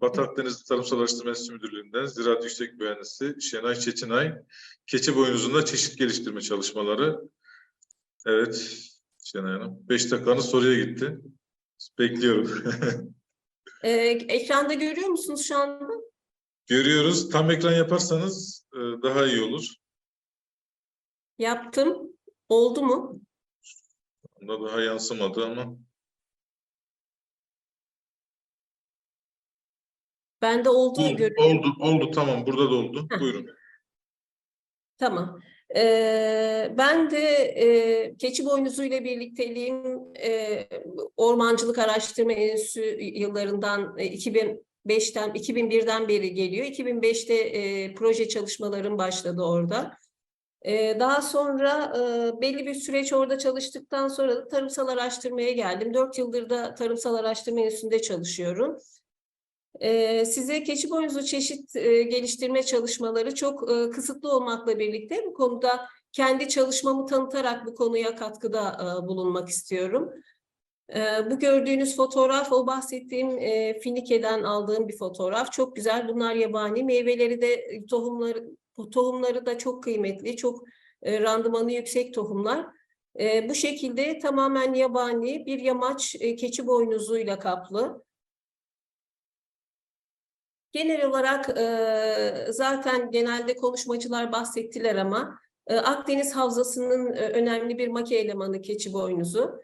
Batı Akdeniz Tarımsal Araştırma Enstitüsü Müdürlüğü'nden Ziraat Yüksek Mühendisi Şenay Çetinay, keçi boynuzunda çeşit geliştirme çalışmaları. Evet, Şenay Hanım. Beş dakikanız soruya gitti. Bekliyorum. Ee, ekranda görüyor musunuz şu anda? Görüyoruz. Tam ekran yaparsanız e, daha iyi olur. Yaptım. Oldu mu? Onda daha yansımadı ama. Bende olduğu Oldu, görüyorum. oldu, oldu. Tamam, burada da oldu. Heh. Buyurun. Tamam. Ee, ben de e, keçi boynuzu ile birlikteliğim e, Ormancılık Araştırma Enstitüsü yıllarından e, 2005'ten 2001'den beri geliyor. 2005'te e, proje çalışmalarım başladı orada. E, daha sonra e, belli bir süreç orada çalıştıktan sonra da tarımsal araştırmaya geldim. Dört yıldır da Tarımsal Araştırma Enstitüsü'nde çalışıyorum. Ee, size keçi boynuzu çeşit e, geliştirme çalışmaları çok e, kısıtlı olmakla birlikte bu konuda kendi çalışmamı tanıtarak bu konuya katkıda e, bulunmak istiyorum. Bu gördüğünüz fotoğraf o bahsettiğim Finike'den aldığım bir fotoğraf. Çok güzel. Bunlar yabani. Meyveleri de tohumları tohumları da çok kıymetli, çok randımanı yüksek tohumlar. Bu şekilde tamamen yabani bir yamaç keçi boynuzuyla kaplı. Genel olarak e, zaten genelde konuşmacılar bahsettiler ama e, Akdeniz Havzası'nın e, önemli bir maki elemanı keçi boynuzu.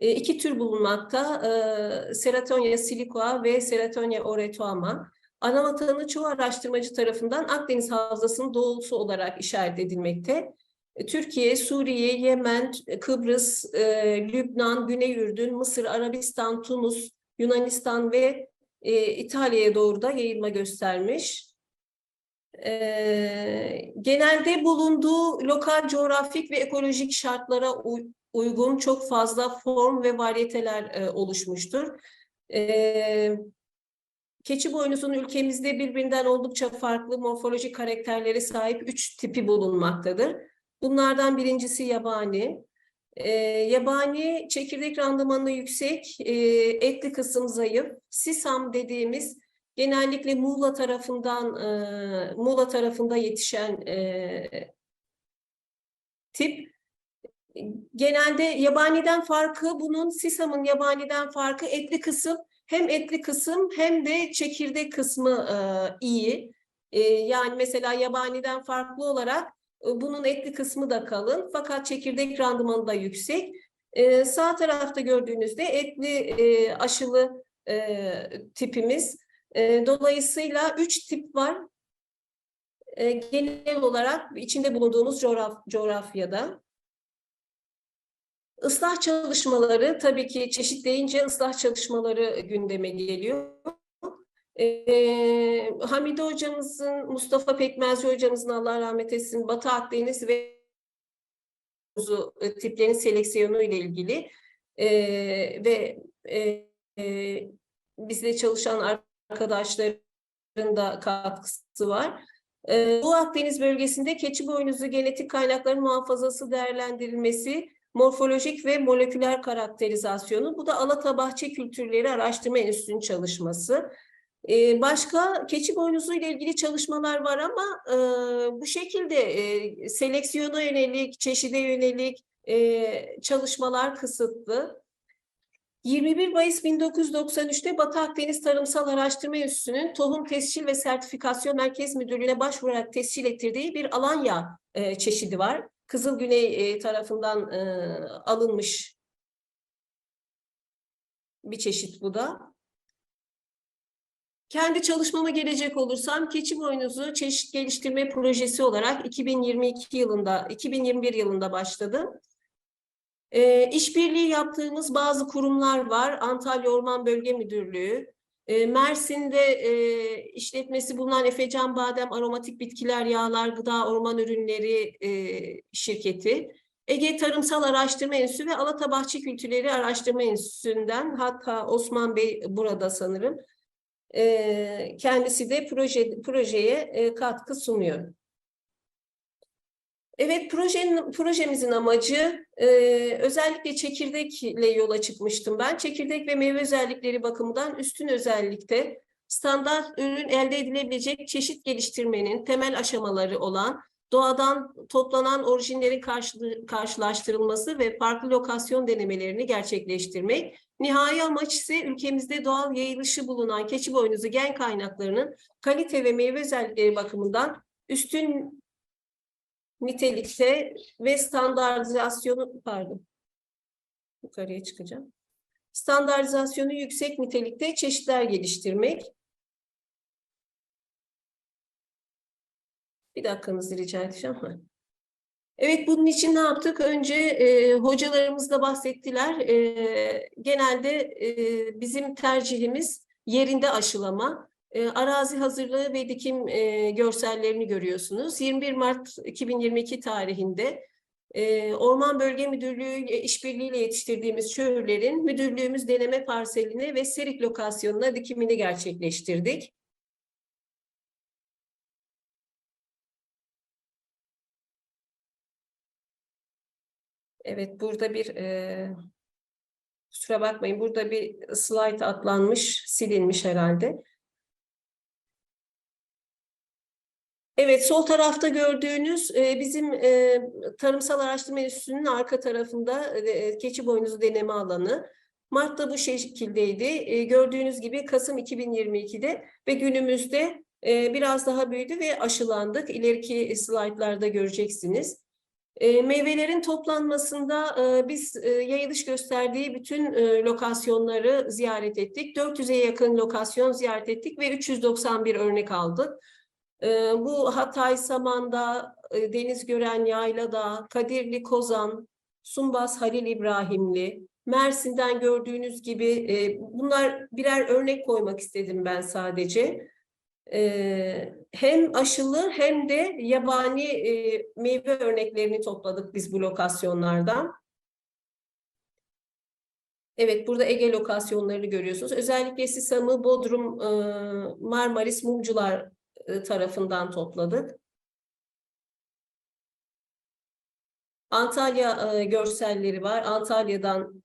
E, iki tür bulunmakta. E, Seratonia silicoa ve Seratonia oretoama. Ana vatanı çoğu araştırmacı tarafından Akdeniz Havzası'nın doğusu olarak işaret edilmekte. E, Türkiye, Suriye, Yemen, Kıbrıs, e, Lübnan, Güney Ürdün, Mısır, Arabistan, Tunus, Yunanistan ve e, İtalya'ya doğru da yayılma göstermiş. E, genelde bulunduğu lokal coğrafik ve ekolojik şartlara uy- uygun çok fazla form ve varyeteler e, oluşmuştur. E, keçi boynuzun ülkemizde birbirinden oldukça farklı morfolojik karakterleri sahip üç tipi bulunmaktadır. Bunlardan birincisi yabani. E, yabani çekirdek randımanı yüksek, e, etli kısım zayıf. Sisam dediğimiz genellikle Muğla tarafından e, Muğla tarafında yetişen e, tip. Genelde yabaniden farkı bunun sisamın yabaniden farkı etli kısım hem etli kısım hem de çekirdek kısmı e, iyi. E, yani mesela yabaniden farklı olarak Bunun etli kısmı da kalın fakat çekirdek randımanı da yüksek. Sağ tarafta gördüğünüzde etli e, aşılı e, tipimiz. Dolayısıyla üç tip var. Genel olarak içinde bulunduğumuz coğraf coğrafyada. Islah çalışmaları tabii ki çeşitleyince ıslah çalışmaları gündeme geliyor. Ee, Hamide hocamızın, Mustafa Pekmezci hocamızın Allah rahmet etsin Batı Akdeniz ve e, tiplerin seleksiyonu ile ilgili e, ve e, e, bizde çalışan arkadaşların da katkısı var. E, bu Akdeniz bölgesinde keçi boynuzu genetik kaynakların muhafazası değerlendirilmesi, morfolojik ve moleküler karakterizasyonu. Bu da Alatabahçe Kültürleri Araştırma Enstitüsü'nün çalışması. Başka keçi boynuzu ile ilgili çalışmalar var ama e, bu şekilde e, seleksiyona yönelik, çeşide yönelik e, çalışmalar kısıtlı. 21 Mayıs 1993'te Batı Akdeniz Tarımsal Araştırma Enstitüsü'nün Tohum Tescil ve Sertifikasyon Merkez Müdürlüğü'ne başvurarak tescil ettirdiği bir Alanya e, çeşidi var. Kızıl Güney e, tarafından e, alınmış bir çeşit bu da. Kendi çalışmama gelecek olursam keçi boynuzu çeşit geliştirme projesi olarak 2022 yılında, 2021 yılında başladım. E, işbirliği yaptığımız bazı kurumlar var. Antalya Orman Bölge Müdürlüğü, e, Mersin'de e, işletmesi bulunan Efecan Badem Aromatik Bitkiler Yağlar Gıda Orman Ürünleri e, şirketi, Ege Tarımsal Araştırma Enstitüsü ve Alatabahçe Kültürleri Araştırma Enstitüsü'nden hatta Osman Bey burada sanırım. E, kendisi de proje, projeye e, katkı sunuyor. Evet, projenin, projemizin amacı e, özellikle çekirdekle yola çıkmıştım ben. Çekirdek ve meyve özellikleri bakımından üstün özellikte standart ürün elde edilebilecek çeşit geliştirmenin temel aşamaları olan doğadan toplanan orijinlerin karşı- karşılaştırılması ve farklı lokasyon denemelerini gerçekleştirmek. Nihai amaç ise ülkemizde doğal yayılışı bulunan keçi boynuzu gen kaynaklarının kalite ve meyve özellikleri bakımından üstün nitelikte ve standartizasyonu pardon yukarıya çıkacağım. Standartizasyonu yüksek nitelikte çeşitler geliştirmek. Bir dakikanızı rica edeceğim. Evet, bunun için ne yaptık? Önce e, hocalarımız da bahsettiler. E, genelde e, bizim tercihimiz yerinde aşılama. E, arazi hazırlığı ve dikim e, görsellerini görüyorsunuz. 21 Mart 2022 tarihinde e, Orman Bölge Müdürlüğü işbirliğiyle yetiştirdiğimiz şöğürlerin müdürlüğümüz deneme parseline ve serik lokasyonuna dikimini gerçekleştirdik. Evet, burada bir e, kusura bakmayın, burada bir slide atlanmış, silinmiş herhalde. Evet, sol tarafta gördüğünüz e, bizim e, Tarımsal Araştırma Enstitüsü'nün arka tarafında e, keçi boynuzu deneme alanı. Mart'ta bu şekildeydi. E, gördüğünüz gibi Kasım 2022'de ve günümüzde e, biraz daha büyüdü ve aşılandık. İleriki slaytlarda göreceksiniz. E, meyvelerin toplanmasında e, biz e, yayılış gösterdiği bütün e, lokasyonları ziyaret ettik. 400'e yakın lokasyon ziyaret ettik ve 391 örnek aldık. E, bu Hatay, Saman'da, e, Denizgören, Yayla'da, Kadirli, Kozan, Sumbas, Halil İbrahimli, Mersin'den gördüğünüz gibi bunlar birer örnek koymak istedim ben sadece. Hem aşılı hem de yabani e, meyve örneklerini topladık biz bu lokasyonlardan. Evet, burada Ege lokasyonlarını görüyorsunuz. Özellikle Sisam'ı Bodrum, e, Marmaris, Mumcular e, tarafından topladık. Antalya e, görselleri var. Antalya'dan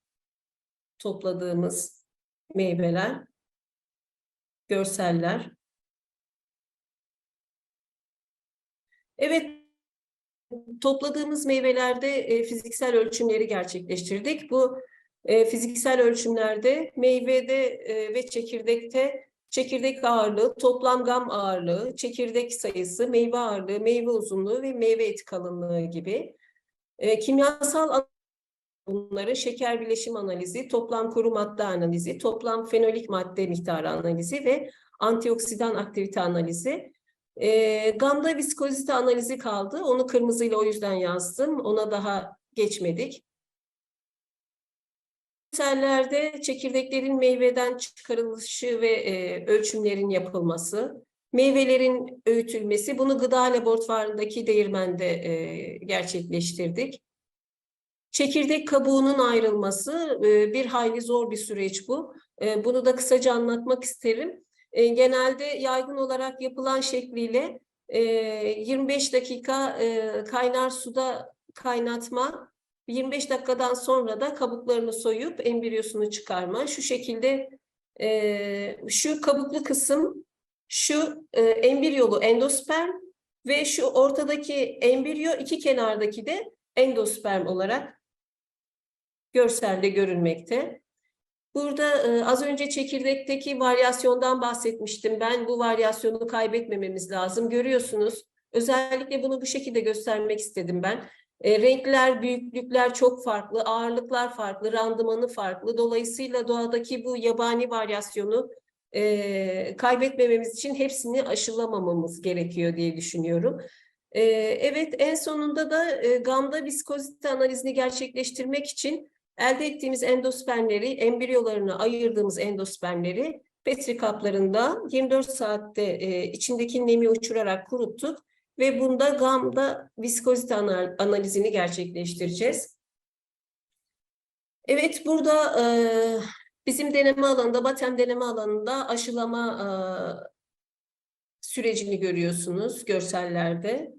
topladığımız meyveler, görseller. Evet, topladığımız meyvelerde e, fiziksel ölçümleri gerçekleştirdik. Bu e, fiziksel ölçümlerde meyvede e, ve çekirdekte çekirdek ağırlığı, toplam gam ağırlığı, çekirdek sayısı, meyve ağırlığı, meyve uzunluğu ve meyve eti kalınlığı gibi kimyasal bunları şeker bileşim analizi, toplam kuru madde analizi, toplam fenolik madde miktarı analizi ve antioksidan aktivite analizi e, gamda viskozite analizi kaldı. Onu kırmızıyla o yüzden yazdım. Ona daha geçmedik. Sellerde çekirdeklerin meyveden çıkarılışı ve e, ölçümlerin yapılması, meyvelerin öğütülmesi, bunu gıda laboratuvarındaki değirmende e, gerçekleştirdik. Çekirdek kabuğunun ayrılması bir hayli zor bir süreç bu. Bunu da kısaca anlatmak isterim. E, genelde yaygın olarak yapılan şekliyle e, 25 dakika e, kaynar suda kaynatma, 25 dakikadan sonra da kabuklarını soyup embriyosunu çıkarma. Şu şekilde e, şu kabuklu kısım, şu e, embriyolu endosperm ve şu ortadaki embriyo iki kenardaki de endosperm olarak görselde görünmekte. Burada e, az önce çekirdekteki varyasyondan bahsetmiştim. Ben bu varyasyonu kaybetmememiz lazım. Görüyorsunuz. Özellikle bunu bu şekilde göstermek istedim ben. E, renkler, büyüklükler çok farklı, ağırlıklar farklı, randımanı farklı. Dolayısıyla doğadaki bu yabani varyasyonu e, kaybetmememiz için hepsini aşılamamamız gerekiyor diye düşünüyorum. E, evet, en sonunda da e, gamda viskozite analizini gerçekleştirmek için elde ettiğimiz endospermleri, embriyolarını ayırdığımız endospermleri Petri kaplarında 24 saatte e, içindeki nemi uçurarak kuruttuk ve bunda gamda viskozite ana- analizini gerçekleştireceğiz. Evet, burada e, bizim deneme alanında, BATEM deneme alanında aşılama e, sürecini görüyorsunuz görsellerde.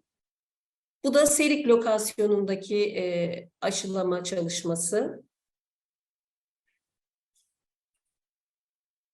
Bu da Serik lokasyonundaki e, aşılama çalışması.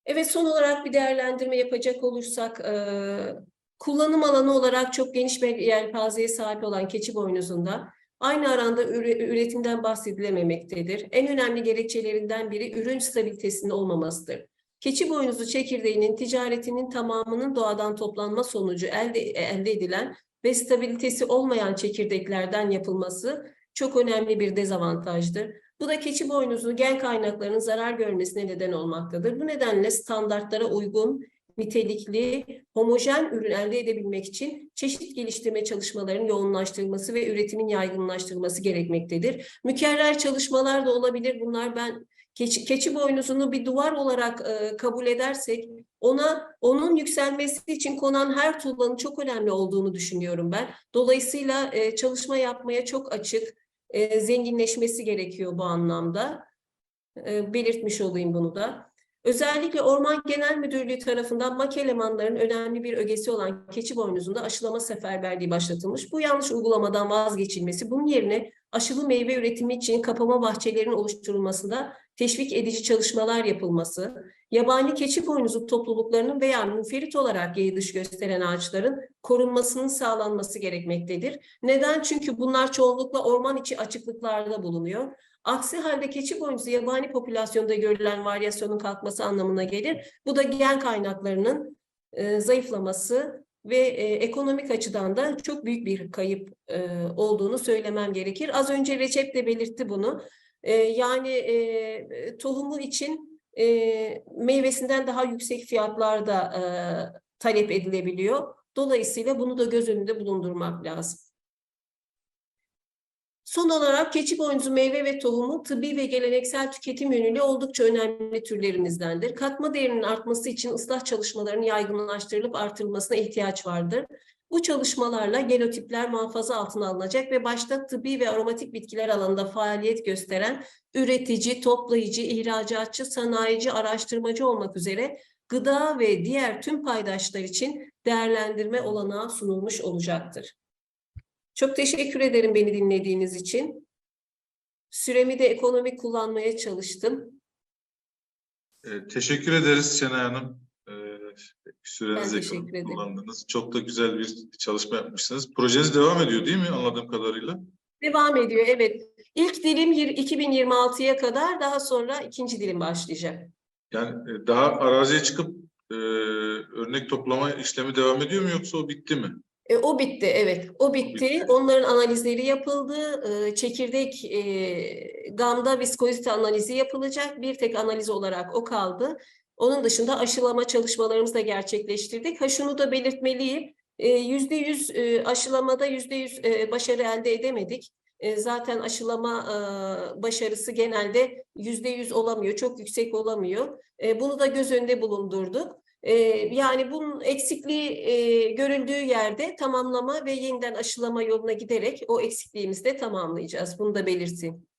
Evet, son olarak bir değerlendirme yapacak olursak, eee, kullanım alanı olarak çok geniş bir yelpazeye sahip olan keçi boynuzunda aynı aranda üre- üretimden bahsedilememektedir. En önemli gerekçelerinden biri ürün stabilitesinin olmamasıdır. Keçi boynuzu çekirdeğinin ticaretinin tamamının doğadan toplanma sonucu elde, elde edilen ve stabilitesi olmayan çekirdeklerden yapılması çok önemli bir dezavantajdır. Bu da keçi boynuzu gen kaynaklarının zarar görmesine neden olmaktadır. Bu nedenle standartlara uygun, nitelikli, homojen ürün elde edebilmek için çeşit geliştirme çalışmalarının yoğunlaştırılması ve üretimin yaygınlaştırılması gerekmektedir. Mükerrer çalışmalar da olabilir. Bunlar ben keçi, keçi boynuzunu bir duvar olarak e, kabul edersek ona onun yükselmesi için konan her tuğlanın çok önemli olduğunu düşünüyorum ben. Dolayısıyla e, çalışma yapmaya çok açık, e, zenginleşmesi gerekiyor bu anlamda. E, belirtmiş olayım bunu da. Özellikle Orman Genel Müdürlüğü tarafından mak elemanların önemli bir ögesi olan keçi boynuzunda aşılama seferberliği başlatılmış. Bu yanlış uygulamadan vazgeçilmesi, bunun yerine aşılı meyve üretimi için kapama bahçelerinin oluşturulmasında teşvik edici çalışmalar yapılması, yabani keçi boynuzu topluluklarının veya münferit olarak yayılış gösteren ağaçların korunmasının sağlanması gerekmektedir. Neden? Çünkü bunlar çoğunlukla orman içi açıklıklarda bulunuyor. Aksi halde keçi boynuzu yabani popülasyonda görülen varyasyonun kalkması anlamına gelir. Bu da gen kaynaklarının e, zayıflaması ve e, ekonomik açıdan da çok büyük bir kayıp e, olduğunu söylemem gerekir. Az önce Recep de belirtti bunu. E, yani e, tohumu için e, meyvesinden daha yüksek fiyatlarda e, talep edilebiliyor. Dolayısıyla bunu da göz önünde bulundurmak lazım. Son olarak keçi boynuzu meyve ve tohumu tıbbi ve geleneksel tüketim yönüyle oldukça önemli türlerimizdendir. Katma değerinin artması için ıslah çalışmalarının yaygınlaştırılıp artırılmasına ihtiyaç vardır. Bu çalışmalarla genotipler muhafaza altına alınacak ve başta tıbbi ve aromatik bitkiler alanında faaliyet gösteren üretici, toplayıcı, ihracatçı, sanayici, araştırmacı olmak üzere gıda ve diğer tüm paydaşlar için değerlendirme olanağı sunulmuş olacaktır. Çok teşekkür ederim beni dinlediğiniz için. Süremi de ekonomik kullanmaya çalıştım. E, teşekkür ederiz Şenay Hanım. Ekonomik ederim. kullandınız. Çok da güzel bir çalışma yapmışsınız. Projeniz devam ediyor değil mi anladığım kadarıyla? Devam ediyor, evet. İlk dilim yir- 2026'ya kadar, daha sonra ikinci dilim başlayacak. Yani e, daha araziye çıkıp e, örnek toplama işlemi devam ediyor mu yoksa o bitti mi? E, o bitti, evet. O bitti. bitti. Onların analizleri yapıldı. E, çekirdek e, gamda viskozite analizi yapılacak. Bir tek analiz olarak o kaldı. Onun dışında aşılama çalışmalarımızı da gerçekleştirdik. Ha şunu da belirtmeliyim. E, Yüzde yüz e, aşılamada yüzde yüz e, başarı elde edemedik. Zaten aşılama başarısı genelde yüzde yüz olamıyor, çok yüksek olamıyor. Bunu da göz önünde bulundurduk. Yani bunun eksikliği görüldüğü yerde tamamlama ve yeniden aşılama yoluna giderek o eksikliğimizi de tamamlayacağız. Bunu da belirteyim.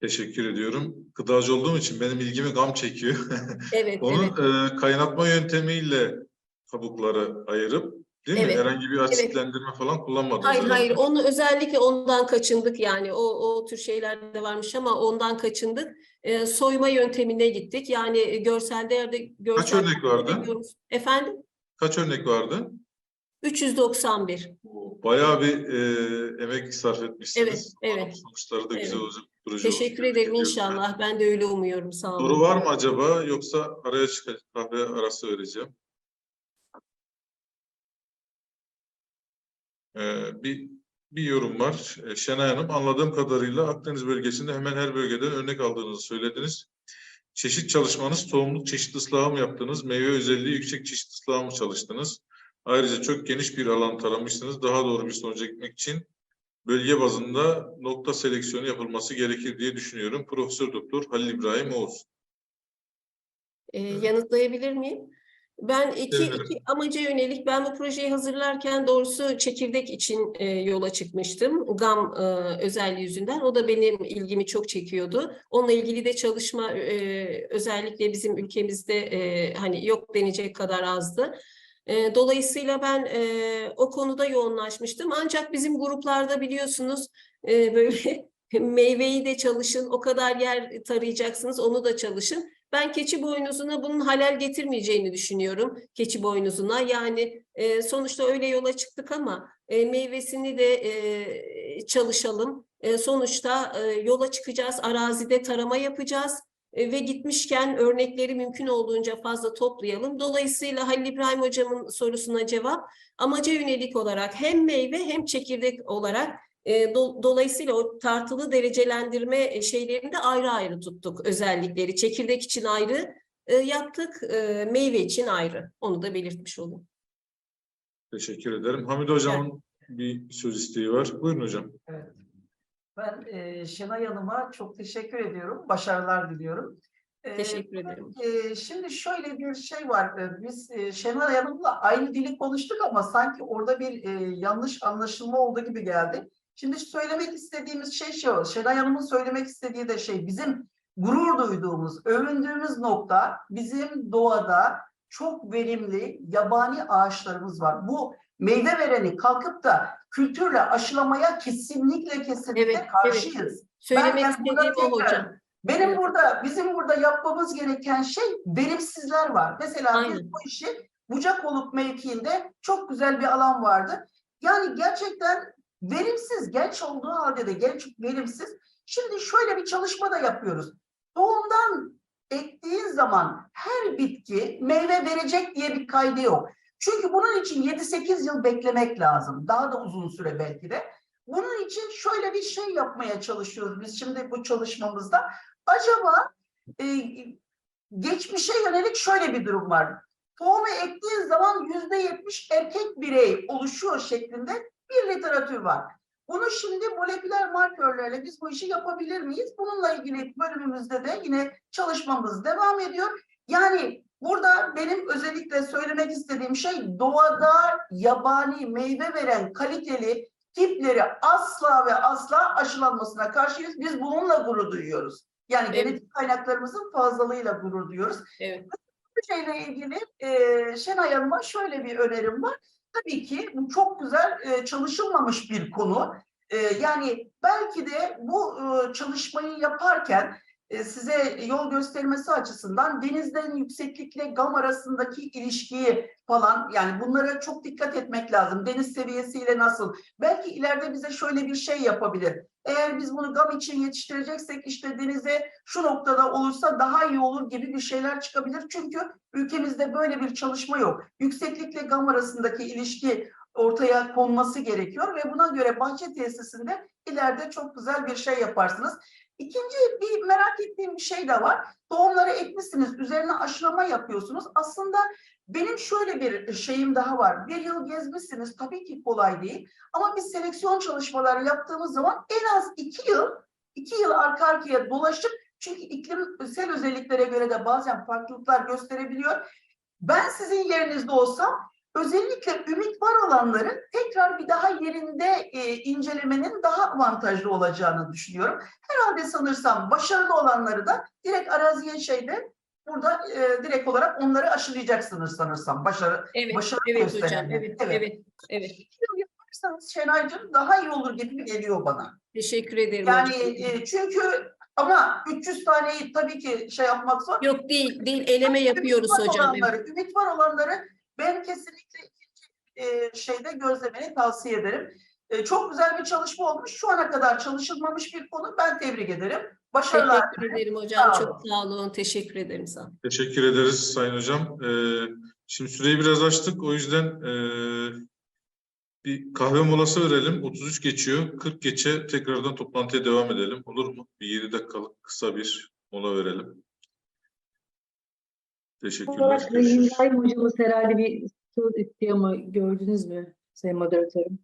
Teşekkür ediyorum. Gıdacı olduğum için benim ilgimi gam çekiyor. Evet, Onun evet. e, kaynatma yöntemiyle kabukları ayırıp değil mi? Evet, Herhangi bir asitlendirme falan kullanmadınız. Hayır, herhalde. hayır. Onu özellikle ondan kaçındık yani. O, o tür şeyler de varmış ama ondan kaçındık. Ee, soyma yöntemine gittik. Yani e, görselde yerde görsel örnek vardı? Efendim? Kaç örnek vardı? 391. Bayağı bir e, emek sarf etmişsiniz. Evet, evet. Sonuçları da güzel Evet. olacak. Proje Teşekkür ederim inşallah. Ben de öyle umuyorum. Sağ olun. Soru var mı acaba yoksa araya çıkacak kahve arası vereceğim. Ee, bir bir yorum var. Ee, Şenay Hanım anladığım kadarıyla Akdeniz bölgesinde hemen her bölgeden örnek aldığınızı söylediniz. Çeşit çalışmanız tohumluk çeşit ıslahı mı yaptınız? Meyve özelliği yüksek çeşit ıslahı mı çalıştınız? Ayrıca çok geniş bir alan taramışsınız. Daha doğru bir sonuca gitmek için bölge bazında nokta seleksiyonu yapılması gerekir diye düşünüyorum. Profesör Doktor Halil İbrahim Oğuz. Ee, yanıtlayabilir miyim? Ben iki, iki amaca yönelik ben bu projeyi hazırlarken doğrusu çekirdek için e, yola çıkmıştım. GAM e, özelliği yüzünden. O da benim ilgimi çok çekiyordu. Onunla ilgili de çalışma e, özellikle bizim ülkemizde e, hani yok denecek kadar azdı. Dolayısıyla ben o konuda yoğunlaşmıştım. Ancak bizim gruplarda biliyorsunuz böyle meyveyi de çalışın, o kadar yer tarayacaksınız, onu da çalışın. Ben keçi boynuzuna bunun halel getirmeyeceğini düşünüyorum. Keçi boynuzuna yani sonuçta öyle yola çıktık ama meyvesini de çalışalım. Sonuçta yola çıkacağız, arazide tarama yapacağız ve gitmişken örnekleri mümkün olduğunca fazla toplayalım. Dolayısıyla Halil İbrahim Hocam'ın sorusuna cevap amaca yönelik olarak hem meyve hem çekirdek olarak e, do- dolayısıyla o tartılı derecelendirme e, şeylerini de ayrı ayrı tuttuk özellikleri. Çekirdek için ayrı e, yaptık, e, meyve için ayrı. Onu da belirtmiş olayım. Teşekkür ederim. Hamid Hocam'ın bir söz isteği var. Buyurun hocam. Evet. Ben e, Şenay Hanım'a çok teşekkür ediyorum. Başarılar diliyorum. Teşekkür ederim. e, şimdi şöyle bir şey var. Biz Şenay Hanım'la aynı dili konuştuk ama sanki orada bir e, yanlış anlaşılma oldu gibi geldi. Şimdi söylemek istediğimiz şey şu. Şenay Hanım'ın söylemek istediği de şey bizim gurur duyduğumuz, övündüğümüz nokta bizim doğada çok verimli yabani ağaçlarımız var. Bu meyve vereni kalkıp da kültürle aşılamaya kesinlikle kesinlikle Evet, evet. karşıyız. Söylemek yani burada istediğim o hocam. Benim Evet. burada, bizim burada yapmamız gereken şey verimsizler var. Mesela biz Aynen. bu işi bucak olup mevkiinde çok güzel bir alan vardı. Yani gerçekten verimsiz, genç olduğu halde de genç verimsiz. Şimdi şöyle bir çalışma da yapıyoruz. Doğumdan ektiğin zaman her bitki meyve verecek diye bir kaydı yok. Çünkü bunun için 7-8 yıl beklemek lazım. Daha da uzun süre belki de. Bunun için şöyle bir şey yapmaya çalışıyoruz biz şimdi bu çalışmamızda. Acaba e, geçmişe yönelik şöyle bir durum var. Tohumu ektiğin zaman yüzde yetmiş erkek birey oluşuyor şeklinde bir literatür var. Bunu şimdi moleküler markörlerle biz bu işi yapabilir miyiz? Bununla ilgili bölümümüzde de yine çalışmamız devam ediyor. Yani burada benim özellikle söylemek istediğim şey doğada yabani meyve veren kaliteli tipleri asla ve asla aşılanmasına karşıyız. Biz bununla gurur duyuyoruz. Yani Evet. genetik kaynaklarımızın fazlalığıyla gurur duyuyoruz. Evet. Bu şeyle ilgili e, Şenay Hanım'a şöyle bir önerim var. Tabii ki bu çok güzel e, çalışılmamış bir konu. E, yani belki de bu e, çalışmayı yaparken size yol göstermesi açısından denizden yükseklikle gam arasındaki ilişkiyi falan yani bunlara çok dikkat etmek lazım. Deniz seviyesiyle nasıl? Belki ileride bize şöyle bir şey yapabilir. Eğer biz bunu gam için yetiştireceksek işte denize şu noktada olursa daha iyi olur gibi bir şeyler çıkabilir. Çünkü ülkemizde böyle bir çalışma yok. Yükseklikle gam arasındaki ilişki ortaya konması gerekiyor ve buna göre bahçe tesisinde ileride çok güzel bir şey yaparsınız. İkinci bir merak ettiğim bir şey de var. Tohumları ekmişsiniz, üzerine aşılama yapıyorsunuz. Aslında benim şöyle bir şeyim daha var. Bir yıl gezmişsiniz, tabii ki kolay değil. Ama biz seleksiyon çalışmaları yaptığımız zaman en az iki yıl, iki yıl arka arkaya dolaşıp çünkü iklimsel özelliklere göre de bazen farklılıklar gösterebiliyor. Ben sizin yerinizde olsam özellikle ümit var olanları tekrar bir daha yerinde e, incelemenin daha avantajlı olacağını düşünüyorum. Herhalde sanırsam başarılı olanları da direkt araziye şeyde burada e, direkt olarak onları aşılayacaksınız sanırsam. Başarı, Evet, başarı evet hocam. Evet, evet, evet. Yıl yaparsanız Şenaycığım daha iyi olur gibi geliyor bana. Teşekkür ederim Yani e, çünkü ama 300 taneyi tabii ki şey yapmak zor. Yok değil, değil. Eleme yapıyoruz Ümit hocam. Evet. Olanları, Ümit var olanları ben kesinlikle ikinci e, şeyde gözlemeni tavsiye ederim. E, çok güzel bir çalışma olmuş. Şu ana kadar çalışılmamış bir konu. Ben tebrik ederim. Başarılar. Teşekkür ederim hocam. Sağ Çok sağ olun. Teşekkür ederim olun. Teşekkür ederiz Sayın Hocam. Ee, şimdi süreyi biraz açtık. O yüzden bir kahve molası verelim. 33 geçiyor. 40 geçe tekrardan toplantıya devam edelim. Olur mu? Bir 7 dakikalık kısa bir mola verelim. Teşekkürler. İbrahim hocamız herhalde bir söz istiyor ama gördünüz mü Sayın Moderatörüm?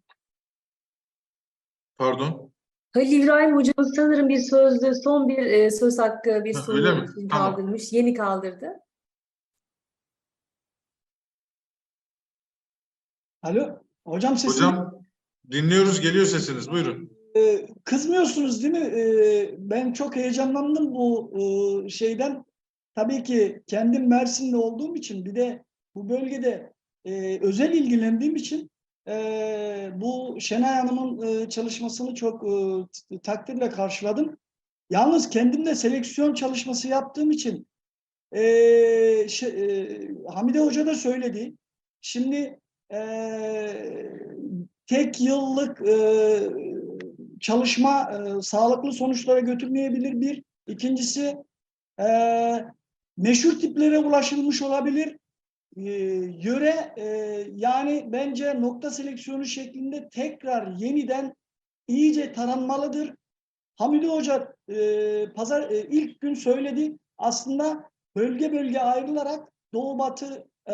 Pardon. Halil İbrahim hocamız sanırım bir sözde son bir e, söz hakkı bir Ha, soru için Tamam. kaldırmış. Yeni kaldırdı. Alo, hocam sesini Hocam dinliyoruz. Geliyor sesiniz. Buyurun. Ee, kızmıyorsunuz değil mi? Ee, ben çok heyecanlandım bu e, şeyden. Tabii ki kendim Mersin'de olduğum için bir de bu bölgede e, özel ilgilendiğim için e, bu Şenay Hanım'ın e, çalışmasını çok e, takdirle karşıladım. Yalnız kendim de seleksiyon çalışması yaptığım için e, şey, e, Hamide Hoca da söyledi. Şimdi e, tek yıllık e, çalışma e, sağlıklı sonuçlara götürmeyebilir bir. İkincisi e, meşhur tiplere ulaşılmış olabilir. E, yöre e, yani bence nokta seleksiyonu şeklinde tekrar yeniden iyice taranmalıdır. Hamide Hoca e, pazar e, ilk gün söyledi. Aslında bölge bölge ayrılarak doğu batı e,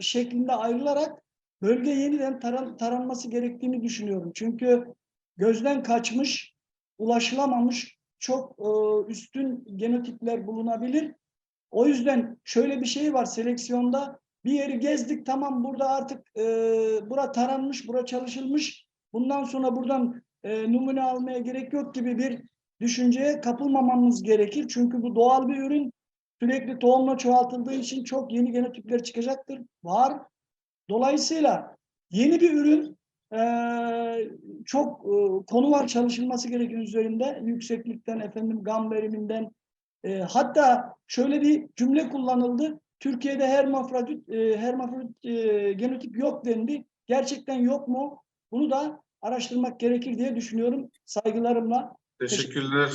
şeklinde ayrılarak bölge yeniden taran, taranması gerektiğini düşünüyorum. Çünkü gözden kaçmış, ulaşılamamış çok e, üstün genotipler bulunabilir. O yüzden şöyle bir şey var seleksiyonda bir yeri gezdik tamam burada artık e, bura taranmış, bura çalışılmış. Bundan sonra buradan e, numune almaya gerek yok gibi bir düşünceye kapılmamamız gerekir. Çünkü bu doğal bir ürün sürekli tohumla çoğaltıldığı için çok yeni genotipler çıkacaktır. Var. Dolayısıyla yeni bir ürün eee, çok eee, konu var çalışılması gereken üzerinde. Yükseklikten, efendim gam veriminden. Eee, hatta şöyle bir cümle kullanıldı. Türkiye'de hermafrodit, eee, hermafrodit eee, genotip yok dendi. Gerçekten yok mu? Bunu da araştırmak gerekir diye düşünüyorum. Saygılarımla. Teşekkürler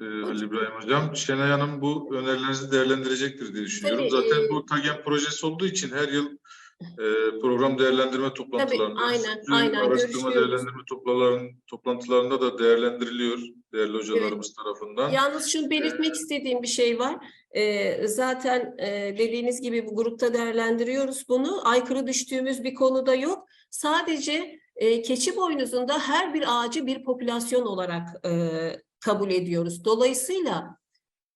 e, Ali İbrahim Hocam. Şenay Hanım bu önerilerinizi değerlendirecektir diye düşünüyorum. Tabii, Zaten e, bu TAGEN projesi olduğu için her yıl e, program değerlendirme toplantılarında, aynen, bütün aynen, araştırma görüşüyoruz. değerlendirme toplamaların, toplantılarında da değerlendiriliyor değerli hocalarımız tarafından. Yalnız şunu belirtmek istediğim bir şey var. Ee, zaten e, dediğiniz gibi bu grupta değerlendiriyoruz bunu. Aykırı düştüğümüz bir konuda yok. Sadece e, keçi boynuzunda her bir ağacı bir popülasyon olarak e, kabul ediyoruz. Dolayısıyla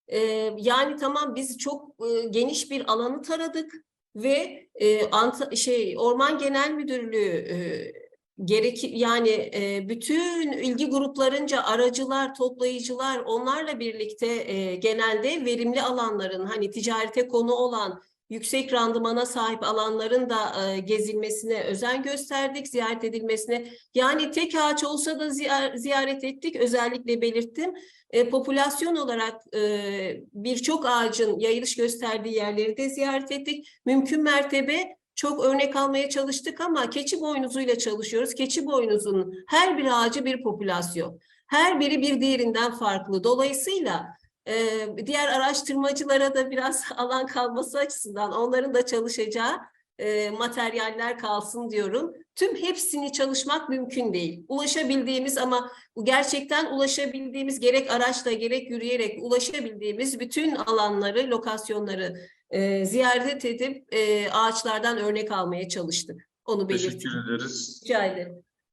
e, yani tamam biz çok e, geniş bir alanı taradık ve e, Ant- şey Orman Genel Müdürlüğü e, gerek yani e, bütün ilgi gruplarınca aracılar, toplayıcılar onlarla birlikte e, genelde verimli alanların hani ticarete konu olan yüksek randımana sahip alanların da e, gezilmesine özen gösterdik, ziyaret edilmesine. Yani tek ağaç olsa da ziyar- ziyaret ettik, özellikle belirttim. E, popülasyon olarak e, birçok ağacın yayılış gösterdiği yerleri de ziyaret ettik. Mümkün mertebe çok örnek almaya çalıştık ama keçi boynuzuyla çalışıyoruz. Keçi boynuzunun her bir ağacı bir popülasyon. Her biri bir diğerinden farklı. Dolayısıyla e, diğer araştırmacılara da biraz alan kalması açısından onların da çalışacağı e, materyaller kalsın diyorum. Tüm hepsini çalışmak mümkün değil. Ulaşabildiğimiz ama gerçekten ulaşabildiğimiz gerek araçla gerek yürüyerek ulaşabildiğimiz bütün alanları, lokasyonları e, ziyaret edip e, ağaçlardan örnek almaya çalıştık. Onu belirteyim. Teşekkür ederiz. Rica ederim.